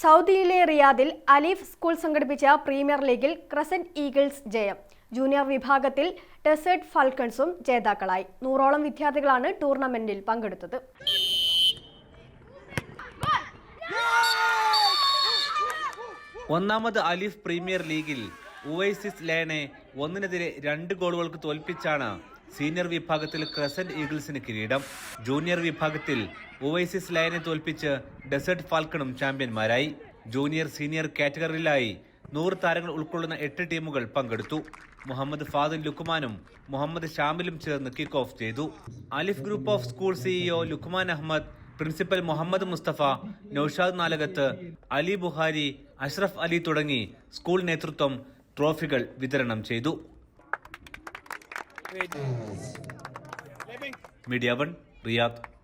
സൗദിയിലെ റിയാദിൽ അലീഫ് സ്കൂൾ സംഘടിപ്പിച്ച പ്രീമിയർ ലീഗിൽ ക്രസന്റ് ഈഗിൾസ് ജയം. ജൂനിയർ വിഭാഗത്തിൽ ഡെസേർട്ട് ഫാൽക്കൺസും ജേതാക്കളായി. നൂറോളം വിദ്യാർത്ഥികളാണ് ടൂർണമെന്റിൽ പങ്കെടുത്തത്. ഒന്നാമത് അലിഫ് പ്രീമിയർ ലീഗിൽ ഉവൈസിസ് ലേനെ ഒന്നിനെതിരെ രണ്ട് ഗോളുകൾക്ക് തോൽപ്പിച്ചാണ് സീനിയർ വിഭാഗത്തിൽ ക്രസന്റ് ഈഗിൾസിന് കിരീടം. ജൂനിയർ വിഭാഗത്തിൽ ഒവൈസിസ് ലയനെ തോൽപ്പിച്ച് ഡെസേർട്ട് ഫാൽക്കണും ചാമ്പ്യന്മാരായി. ജൂനിയർ സീനിയർ കാറ്റഗറിയിലായി നൂറ് താരങ്ങൾ ഉൾക്കൊള്ളുന്ന എട്ട് ടീമുകൾ പങ്കെടുത്തു. മുഹമ്മദ് ഫാദിൽ ലുക്മാനും മുഹമ്മദ് ഷാമിലും ചേർന്ന് കിക്ക് ഓഫ് ചെയ്തു. Alif group of school CEO Lukman Ahammed principal Muhammad Musthafa Noushad Nalakath Ali Buhari Ashraf Ali തുടങ്ങി സ്കൂൾ നേതൃത്വം ട്രോഫികൾ വിതരണം ചെയ്തു. Media one Riyadh.